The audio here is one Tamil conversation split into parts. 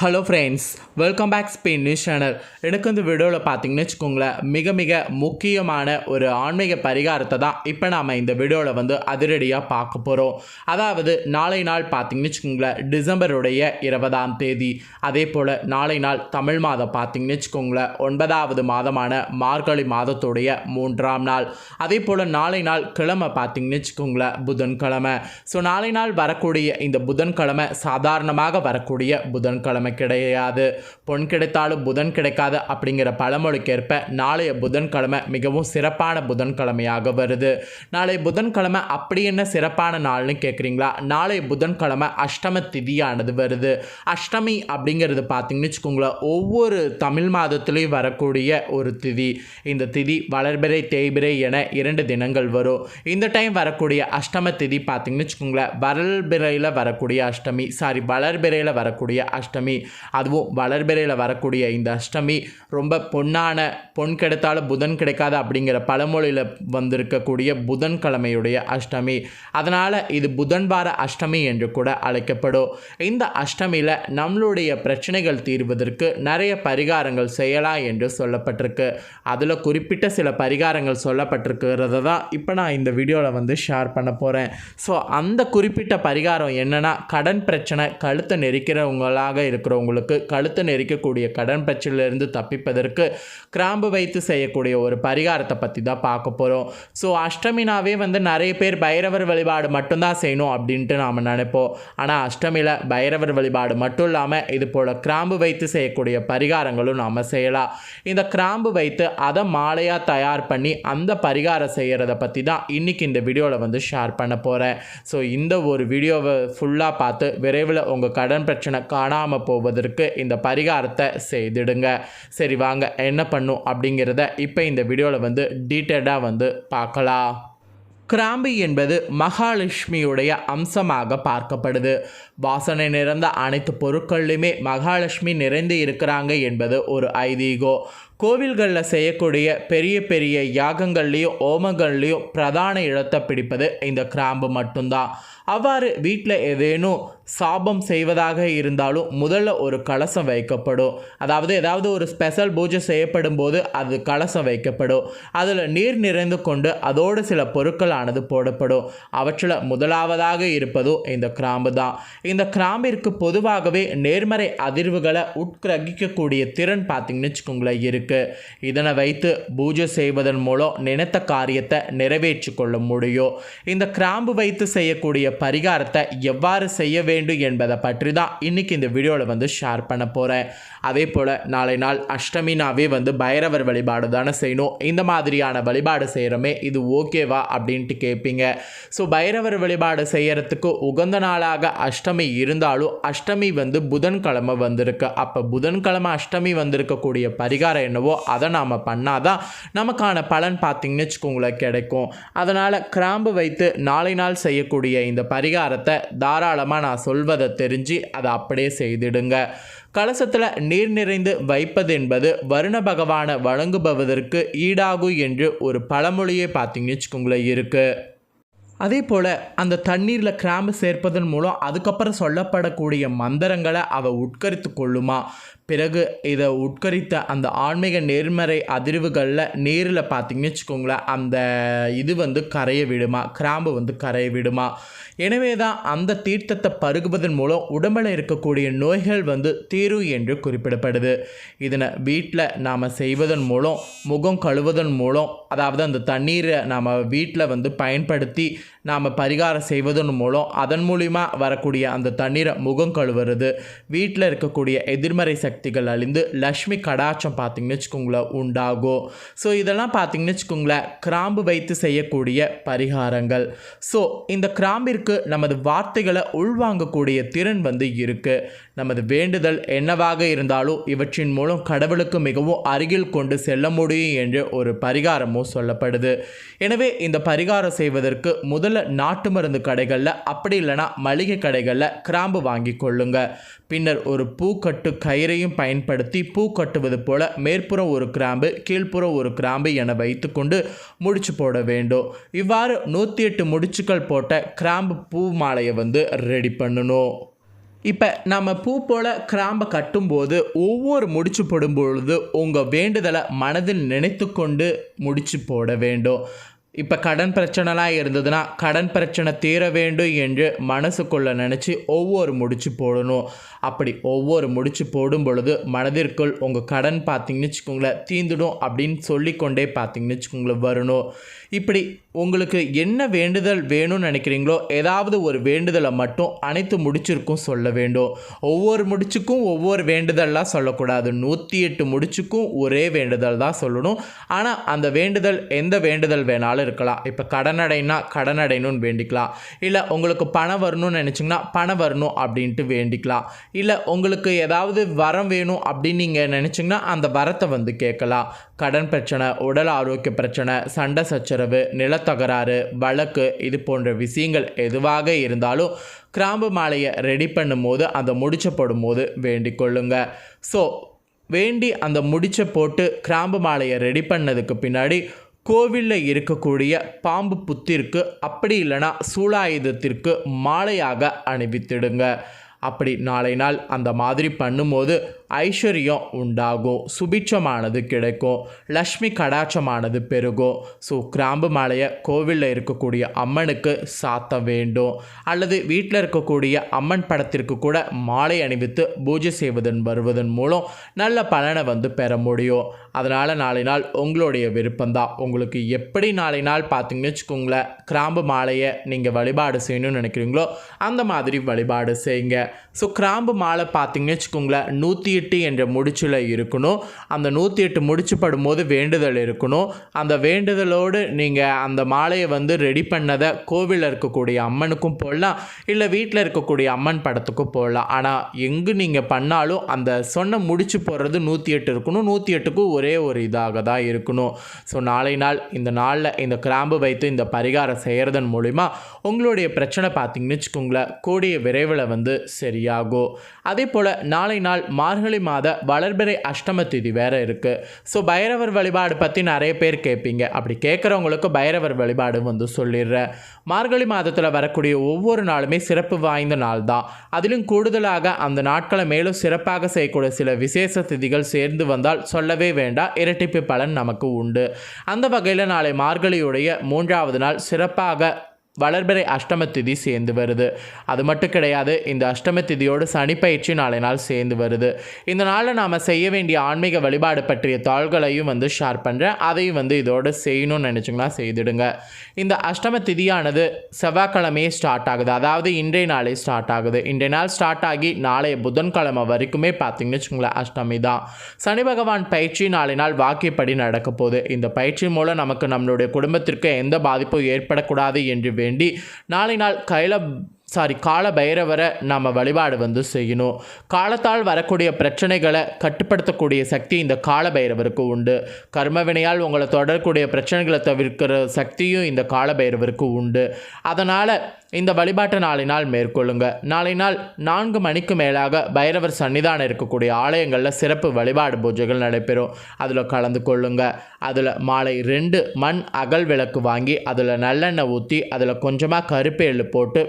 Hello friends welcome back Spain news channel எனக்கு இந்த வீடியோவில் பார்த்தீங்கன்னு வச்சுக்கோங்களேன் மிக மிக முக்கியமான ஒரு ஆன்மீக பரிகாரத்தை தான் இப்போ நாம் இந்த வீடியோவில் வந்து அதிரடியாக பார்க்க போகிறோம் அதாவது நாளை நாள் பார்த்தீங்கன்னு வச்சுக்கோங்களேன் டிசம்பருடைய இருபதாம் தேதி. அதே போல் நாளை நாள் தமிழ் மாதம் பார்த்தீங்கன்னு வச்சுக்கோங்களேன் ஒன்பதாவது மாதமான மார்கழி மாதத்துடைய மூன்றாம் நாள். அதே போல் நாளை நாள் கிழமை பார்த்தீங்கன்னு வச்சுக்கோங்களேன் புதன்கிழமை. ஸோ நாளை நாள் வரக்கூடிய இந்த புதன்கிழமை சாதாரணமாக வரக்கூடிய புதன்கிழமை. கிடையாது பொன் கிடைத்தாலும் புதன் கிடைக்காது அப்படிங்கிற பழமொழிக்கேற்ப நாளைய புதன்கிழமை மிகவும் சிறப்பான புதன்கிழமையாக வருது. நாளை புதன்கிழமை அப்படி என்ன சிறப்பான நாள்னு கேட்குறீங்களா நாளை புதன்கிழமை அஷ்டம திதியானது வருது. அஷ்டமி அப்படிங்கிறது பார்த்தீங்கன்னு வச்சுக்கோங்களேன் ஒவ்வொரு தமிழ் மாதத்துலேயும் வரக்கூடிய ஒரு திதி. இந்த திதி வளர்பிறை தேய்பிறை என இரண்டு தினங்கள் வரும். இந்த டைம் வரக்கூடிய அஷ்டம திதி பார்த்தீங்கன்னு வச்சுக்கோங்களேன் வளர்பிறையில் வரக்கூடிய அஷ்டமி சாரி வளர்பிறையில் வரக்கூடிய அஷ்டமி அதுவும் வளர்பிறையில் வரக்கூடிய இந்த அஷ்டமி ரொம்ப பொன்னான பொன் கிடைத்தால புதன் கிடைக்காது அப்படிங்கிற பழமொழியில் வந்திருக்கக்கூடிய புதன்கிழமையுடைய அஷ்டமி. அதனால் இது புதன் வார அஷ்டமி என்று கூட அழைக்கப்படும். இந்த அஷ்டமியில் நம்மளுடைய பிரச்சனைகள் தீர்வதற்கு நிறைய பரிகாரங்கள் செய்யலாம் என்று சொல்லப்பட்டிருக்கு. அதில் குறிப்பிட்ட சில பரிகாரங்கள் சொல்லப்பட்டிருக்கிறத தான் இப்போ நான் இந்த வீடியோவில் வந்து ஷேர் பண்ண போகிறேன் ஸோ அந்த குறிப்பிட்ட பரிகாரம் என்னென்னா கடன் பிரச்சனை கழுத்தை நெரிக்கிறவங்களாக இருக்கிறவங்களுக்கு கழுத்தை நெரிக்கக்கூடிய கடன் பிரச்சனையிலிருந்து தப்பிப்பதற்கு கிராம்பு வைத்து செய்யக்கூடிய ஒரு பரிகாரத்தை பற்றி தான் பார்க்க போகிறோம் ஸோ அஷ்டமினாவே வந்து நிறைய பேர் பைரவர் வழிபாடு மட்டும்தான் செய்யணும் அப்படின்ட்டு நாம் நினைப்போம். ஆனால் அஷ்டமியில் பைரவர் வழிபாடு மட்டும் இல்லாமல் இது போல் கிராம்பு வைத்து செய்யக்கூடிய பரிகாரங்களும் நாம் செய்யலாம். இந்த கிராம்பு வைத்து அதை மாலையாக தயார் பண்ணி அந்த பரிகாரம் செய்கிறத பற்றி தான் இன்றைக்கி இந்த வீடியோவில் வந்து ஷேர் பண்ண போகிறேன் ஸோ இந்த ஒரு வீடியோவை ஃபுல்லாக பார்த்து விரைவில் உங்கள் கடன் பிரச்சனை காணாமல் போவதற்கு இந்த பரிகாரத்தை செய்திடுங்க. சரி வாங்க என்ன பண்ணும் அப்படிங்கிறத இப்போ இந்த வீடியோவில் வந்து டீட்டெயிலாக வந்து பார்க்கலாம். கிராம்பு என்பது மகாலட்சுமியுடைய அம்சமாக பார்க்கப்படுது. வாசனை நிறைந்த அனைத்து பொருட்களிலுமே மகாலட்சுமி நிறைந்து இருக்கிறாங்க என்பது ஒரு ஐதீகம். கோவில்களில் செய்யக்கூடிய பெரிய பெரிய யாகங்கள்லேயும் ஓமங்கள்லேயும் பிரதான இடத்தை பிடிப்பது இந்த கிராம்பு மட்டும்தான். அவ்வாறு வீட்டில் ஏதேனும் சாபம் செய்வதாக இருந்தாலும் முதல்ல ஒரு கலசம் வைக்கப்படும். அதாவது ஏதாவது ஒரு ஸ்பெஷல் பூஜை செய்யப்படும் போது அது கலசம் வைக்கப்படும். அதில் நீர் நிறைந்து கொண்டு அதோடு சில பொருட்களானது போடப்படும். அவற்றில் முதலாவதாக இருப்பதும் இந்த கிராம்பு தான். இந்த கிராம்பிற்கு பொதுவாகவே நேர்மறை அதிர்வுகளை உட்கிரகிக்கக்கூடிய திறன் பார்த்திங்கன்னு வச்சுக்கோங்களேன் இருக்குது இதனை வைத்து பூஜை செய்வதன் மூலம் நினைத்த காரியத்தை நிறைவேற்றி கொள்ள முடியும். இந்த கிராம்பு வைத்து செய்யக்கூடிய பரிகாரத்தை எவ்வாறு செய்ய வேண்டும் என்பதை பற்றி தான் இன்றைக்கி இந்த வீடியோவில் வந்து ஷேர் பண்ண போகிறேன் அதே போல் நாளை நாள் அஷ்டமினாவே வந்து பைரவர் வழிபாடு தானே செய்யணும். இந்த மாதிரியான வழிபாடு செய்கிறோமே இது ஓகேவா அப்படின்ட்டு கேட்பீங்க ஸோ பைரவர் வழிபாடு செய்கிறதுக்கு உகந்த நாளாக அஷ்டமி இருந்தாலும் அஷ்டமி வந்து புதன்கிழமை வந்திருக்கு. அப்போ புதன்கிழமை அஷ்டமி வந்திருக்கக்கூடிய பரிகாரம் என்னவோ அதை நாம் பண்ணாதான் நமக்கான பலன் பார்த்திங்கன்னு வச்சுக்கோங்களேன் கிடைக்கும். அதனால் கிராம்பு வைத்து நாளை நாள் செய்யக்கூடிய இந்த பரிகாரத்தை தாராளமாக நான் சொல்வதை தெரிஞ்சு அதை அப்படியே செய்திடுங்க. கலசத்தில் நீர் நிறைந்து வைப்பது என்பது வருண பகவானை வழங்குபவதற்கு ஈடாகும் என்று ஒரு பழமொழியே பார்த்தீங்கன்னு வச்சுக்கோங்களேன் இருக்குது அதே போல் அந்த தண்ணீரில் கிராம்பு சேர்ப்பதன் மூலம் அதுக்கப்புறம் சொல்லப்படக்கூடிய மந்திரங்களை அவள் உட்கரித்து கொள்ளுமா? பிறகு இதை உட்கரித்த அந்த ஆன்மீக நேர்மறை அதிர்வுகளில் நேரில் பார்த்தீங்கன்னு வச்சுக்கோங்களேன் அந்த இது வந்து கரைய விடுமா? கிராம்பு வந்து கரைய விடுமா? எனவே தான் அந்த தீர்த்தத்தை பருகுவதன் மூலம் உடம்பில் இருக்கக்கூடிய நோய்கள் வந்து தீரும் என்று குறிப்பிடப்படுது. இதனை வீட்டில் நாம் செய்வதன் மூலம் முகம் கழுவுவதன் மூலம் அதாவது அந்த தண்ணீரை நாம் வீட்டில் வந்து பயன்படுத்தி நாம் பரிகாரம் செய்வதன் மூலம் அதன் மூலிமா வரக்கூடிய அந்த தண்ணீரை முகம் கழுவுறது. வீட்டில் இருக்கக்கூடிய எதிர்மறை சக்திகள் அழிந்து லக்ஷ்மி கடாச்சம் பார்த்திங்கன்னு வச்சுக்கோங்களேன் உண்டாகும். ஸோ இதெல்லாம் பார்த்திங்கன்னு வச்சுக்கோங்களேன் கிராம்பு வைத்து செய்யக்கூடிய பரிகாரங்கள். ஸோ இந்த கிராம்பிற்கு நமது வார்த்தைகளை உள்வாங்கக்கூடிய திறன் வந்து இருக்குது நமது வேண்டுதல் என்னவாக இருந்தாலும் இவற்றின் மூலம் கடவுளுக்கு மிகவும் அருகில் கொண்டு செல்ல முடியும் என்று ஒரு பரிகாரமும் சொல்லப்படுது. எனவே இந்த பரிகாரம் செய்வதற்கு முதல்ல நாட்டு மருந்து கடைகளில் அப்படி இல்லைனா மளிகை கடைகளில் கிராம்பு வாங்கி கொள்ளுங்க. பின்னர் ஒரு பூக்கட்டு கயிறையும் பயன்படுத்தி பூ கட்டுவது போல மேற்புறம் ஒரு கிராம்பு கீழ்ப்புறம் ஒரு கிராம்பு என வைத்துக்கொண்டு முடிச்சு போட வேண்டும். இவ்வாறு நூற்றி எட்டு முடிச்சுக்கள் போட்ட கிராம்பு பூ மாலையை வந்து ரெடி பண்ணணும். இப்போ நம்ம பூ போல் கிராம்பை கட்டும்போது ஒவ்வொரு முடிச்சு போடும்பொழுது உங்கள் வேண்டுதலை மனதில் நினைத்து கொண்டு முடிச்சு போட வேண்டும். இப்போ கடன் பிரச்சனைலாம் இருந்ததுன்னா கடன் பிரச்சனை தீர வேண்டும் என்று மனசுக்குள்ளே நினச்சி ஒவ்வொரு முடிச்சு போடணும். அப்படி ஒவ்வொரு முடிச்சு போடும் பொழுது மனதிற்குள் உங்கள் கடன் பார்த்தீங்கன்னு வச்சுக்கோங்களேன் தீந்துடும் அப்படின்னு சொல்லிக்கொண்டே பார்த்தீங்கன்னு வச்சுக்கோங்களேன் வரணும். இப்படி உங்களுக்கு என்ன வேண்டுதல் வேணும்னு நினைக்கிறீங்களோ ஏதாவது ஒரு வேண்டுதலை மட்டும் அனைத்து முடிச்சிருக்கும் சொல்ல வேண்டும். ஒவ்வொரு முடிச்சுக்கும் ஒவ்வொரு வேண்டுதல்லாம் சொல்லக்கூடாது. நூற்றி எட்டு முடிச்சுக்கும் ஒரே வேண்டுதல் தான் சொல்லணும். ஆனால் அந்த வேண்டுதல் எந்த வேண்டுதல் வேணாலும் இருக்கலாம். இப்போ கடன் அடைனா கடன் அடையணும்னு வேண்டிக்கலாம். இல்லை உங்களுக்கு பணம் வரணும்னு நினச்சிங்கன்னா பணம் வரணும் அப்படின்ட்டு வேண்டிக்கலாம். இல்லை உங்களுக்கு ஏதாவது வரம் வேணும் அப்படின்னு நீங்கள் நினச்சிங்கன்னா அந்த வரத்தை வந்து கேட்கலாம். கடன் பிரச்சனை உடல் ஆரோக்கிய பிரச்சனை சண்டை சச்சரவு தகராறு வழக்கு இது போன்ற விஷயங்கள் எதுவாக இருந்தாலும் கிராம்பு மாலையை ரெடி பண்ணும்போது அந்த முடிச்ச போடும்போது வேண்டிக் கொள்ளுங்க. ஸோ வேண்டி அந்த முடிச்ச போட்டு கிராம்பு மாலையை ரெடி பண்ணதுக்கு பின்னாடி கோவிலில் இருக்கக்கூடிய பாம்பு புத்திற்கு அப்படி இல்லைன்னா சூலாயுதத்திற்கு மாலையாக அணிவித்திடுங்க. அப்படி நாளை நாள் அந்த மாதிரி பண்ணும்போது ஐஸ்வர்யம் உண்டாகும் சுபிட்சமானது கிடைக்கும் லக்ஷ்மி கடாட்சமானது பெருகும் ஸோ கிராம்பு மாலையை கோவிலில் இருக்கக்கூடிய அம்மனுக்கு சாத்த வேண்டும் அல்லது வீட்டில் இருக்கக்கூடிய அம்மன் படத்திற்கு கூட மாலை அணிவித்து பூஜை செய்வதன் வருவதன் மூலம் நல்ல பலனை வந்து பெற முடியும் அதனால் நாளை நாள் உங்களுடைய விருப்பம்தான் உங்களுக்கு எப்படி நாளை நாள் பார்த்தீங்கன்னு வச்சுக்கோங்களேன் கிராம்பு மாலையை நீங்கள் வழிபாடு செய்யணும்னு நினைக்கிறீங்களோ அந்த மாதிரி வழிபாடு செய்யுங்க ஸோ கிராம்பு மாலை பார்த்தீங்கன்னு வச்சுக்கோங்களேன் நூற்றி எட்டு என்ற முடிச்சில் இருக்கணும். அந்த நூற்றி எட்டு முடிச்சு படும்போது வேண்டுதல் இருக்கணும். அந்த வேண்டுதலோடு நீங்கள் அந்த மாலையை வந்து ரெடி பண்ணதை கோவிலில் இருக்கக்கூடிய அம்மனுக்கும் போடலாம் இல்லை வீட்டில் இருக்கக்கூடிய அம்மன் படத்துக்கும் போடலாம். ஆனால் எங்கு நீங்கள் பண்ணாலும் அந்த சொன்ன முடிச்சு போடுறது நூற்றி எட்டு இருக்கணும். நூற்றி எட்டுக்கும் ஒரே ஒரு இதாக தான் இருக்கணும். ஸோ நாளை நாள் இந்த நாளில் இந்த கிராம்பு வைத்து இந்த பரிகாரம் செய்கிறதன் மூலிமா உங்களுடைய பிரச்சனை பார்த்தீங்கன்னு வச்சுக்கோங்களேன் கூடிய விரைவில் வந்து சரியாகும் அதே போல் நாளை நாள் மார்கழி மாத வளர்பிறை அஷ்டம திதி வேறு இருக்குது ஸோ பைரவர் வழிபாடு பற்றி நிறைய பேர் கேட்பீங்க. அப்படி கேட்குறவங்களுக்கு பைரவர் வழிபாடு வந்து சொல்லிடுறேன். மார்கழி மாதத்தில் வரக்கூடிய ஒவ்வொரு நாளுமே சிறப்பு வாய்ந்த நாள் தான். அதிலும் கூடுதலாக அந்த நாட்களை மேலும் சிறப்பாக செய்யக்கூடிய சில விசேஷ திதிகள் சேர்ந்து வந்தால் சொல்லவே வேண்டாம். இரட்டிப்பு பலன் நமக்கு உண்டு. அந்த வகையில் நாளை மார்கழியுடைய மூன்றாவது நாள் சிறப்பாக வளர்பிறை அஷ்டம திதி சேர்ந்து வருது. அது மட்டும் கிடையாது இந்த அஷ்டம திதியோடு சனி பயிற்சி நாளை நாள் சேர்ந்து வருது. இந்த நாளில் நாம் செய்ய வேண்டிய ஆன்மீக வழிபாடு பற்றிய தாள்களையும் வந்து ஷேர் பண்ணுறேன் அதையும் வந்து இதோடு செய்யணும்னு நினச்சிங்கன்னா செய்திடுங்க. இந்த அஷ்டம திதியானது செவ்வாய்க்கிழமையே ஸ்டார்ட் ஆகுது. அதாவது இன்றைய நாளே ஸ்டார்ட் ஆகுது. இன்றைய நாள் ஸ்டார்ட் ஆகி நாளைய புதன்கிழமை வரைக்குமே பார்த்தீங்கன்னு வச்சுக்கோங்களேன் அஷ்டமி தான். சனி பகவான் பயிற்சி நாளை நாள் வாக்கியப்படி நடக்க போகுது. இந்த பயிற்சி மூலம் நமக்கு நம்மளுடைய குடும்பத்திற்கு எந்த பாதிப்பும் ஏற்படக்கூடாது என்று வேண்டி நாளை நாள் கைல சாரி கால பைரவரை நாம் வழிபாடு வந்து செய்யணும். காலத்தால் வரக்கூடிய பிரச்சனைகளை கட்டுப்படுத்தக்கூடிய சக்தி இந்த கால பைரவருக்கு உண்டு. கர்மவினையால் உங்களை தொடரக்கூடிய பிரச்சனைகளை தவிர்க்கிற சக்தியும் இந்த கால பைரவருக்கு உண்டு. அதனால் இந்த வழிபாட்டை நாளை நாள் மேற்கொள்ளுங்க. நாளை நாள் நான்கு மணிக்கு மேலாக பைரவர் சன்னிதானம் இருக்கக்கூடிய ஆலயங்களில் சிறப்பு வழிபாடு பூஜைகள் நடைபெறும். அதில் கலந்து கொள்ளுங்க. அதில் மாலை ரெண்டு மண் அகல் விளக்கு வாங்கி அதில் நல்லெண்ணெய் ஊற்றி அதில் கொஞ்சமாக கருப்பு எள்ளு போட்டு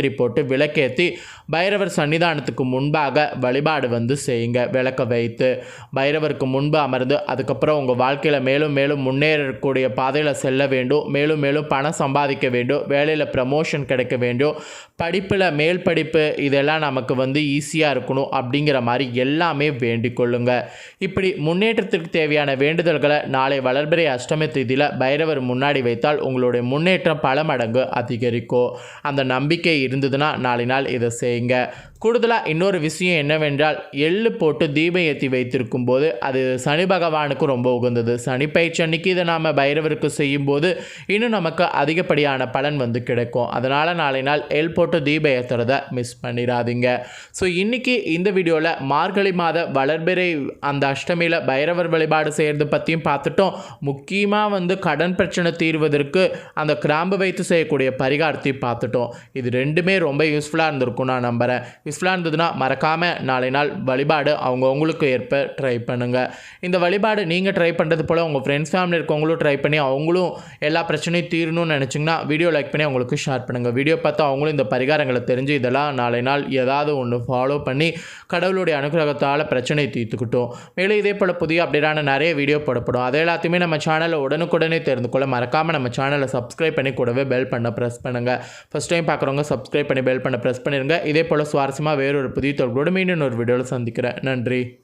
பஞ்சுத்திரி போட்டு விளக்கேற்றி பைரவர் சன்னிதானத்துக்கு முன்பாக வழிபாடு வந்து செய்யுங்க விளக்க வைத்து. பைரவருக்கு முன்பு அமர்ந்து அதுக்கப்புறம் உங்கள் வாழ்க்கையில் மேலும் மேலும் முன்னேறக்கூடிய பாதையில் செல்ல வேண்டும். மேலும் மேலும் பணம் சம்பாதிக்க வேண்டும். வேலையில் ப்ரமோஷன் கிடைக்க வேண்டும். படிப்பில் மேல் படிப்பு இதெல்லாம் நமக்கு வந்து ஈஸியாக இருக்கணும் அப்படிங்கிற மாதிரி எல்லாமே வேண்டிக் கொள்ளுங்க. இப்படி முன்னேற்றத்திற்கு தேவையான வேண்டுதல்களை நாளை வளர்பிறை அஷ்டமி தேதியில் பைரவர் முன்னாடி வைத்தால் உங்களுடைய முன்னேற்றம் பல மடங்கு அதிகரிக்கும். அந்த நம்பிக்கை இருந்ததுன்னா நாளை நாள் இதை செய்யுங்க. கூடுதலாக இன்னொரு விஷயம் என்னவென்றால் எள்ளு போட்டு தீபம் ஏற்றி வைத்திருக்கும் போது அது சனி பகவானுக்கு ரொம்ப உகந்தது. சனி பயிற்சி அன்னைக்கு இதை நாம் பைரவருக்கு செய்யும்போது இன்னும் நமக்கு அதிகப்படியான பலன் வந்து கிடைக்கும். அதனால் நாளை நாள் எள் போட்டு தீபம் ஏற்றுறத மிஸ் பண்ணிடாதீங்க ஸோ இன்றைக்கி இந்த வீடியோவில் மார்கழி மாத வளர்பிறை அந்த அஷ்டமியில் பைரவர் வழிபாடு செய்கிறது பற்றியும் பார்த்துட்டோம். முக்கியமாக வந்து கடன் பிரச்சனை தீர்வதற்கு அந்த கிராம்பு வைத்து செய்யக்கூடிய பரிகாரத்தையும் பார்த்துட்டோம். இது ரெண்டுமே ரொம்ப யூஸ்ஃபுல்லாக இருந்திருக்கும் நான் நம்புகிறேன் யூஸ்ஃபுல்லாக இருந்ததுன்னா மறக்காமல் நாளை நாள் வழிபாடு அவங்கவுங்களுக்கு ஏற்ப ட்ரை பண்ணுங்கள் இந்த வழிபாடு நீங்கள் ட்ரை பண்ணுறது போல் உங்கள் ஃப்ரெண்ட்ஸ் ஃபேமிலி இருக்கவங்களும் ட்ரை பண்ணி அவங்களும் எல்லா பிரச்சனையும் தீரணும்னு நினச்சிங்கன்னா வீடியோ லைக் பண்ணி அவங்களுக்கு ஷேர் பண்ணுங்கள் வீடியோ பார்த்து அவங்களும் இந்த பரிகாரங்களை தெரிஞ்சு இதெல்லாம் நாளை நாள் ஏதாவது ஒன்று ஃபாலோ பண்ணி கடவுளுடைய அனுகிரகத்தால் பிரச்சனை தீர்த்துக்கிட்டோம். மேலும் இதே போல் புதிய அப்டேட்டான நிறைய வீடியோ போடப்படும். அதை எல்லாத்தையுமே நம்ம சேனலில் உடனுக்குடனே தெரிந்து கொள்ள மறக்காமல் நம்ம சேனலை சப்ஸ்கிரைப் பண்ணி கூடவே பெல் பண்ண ப்ரெஸ் பண்ணுங்கள் ஃபஸ்ட் டைம் பார்க்குறவங்க சப்ஸ்கிரைப் பண்ணி பெல் பண்ண ப்ரெஸ் பண்ணிடுங்க இதே போல் சுவாரஸ்யமாக வேறொரு புதிய தொடர்போடு மீண்டும் ஒரு வீடியோவில் சந்திக்கிறேன். நன்றி.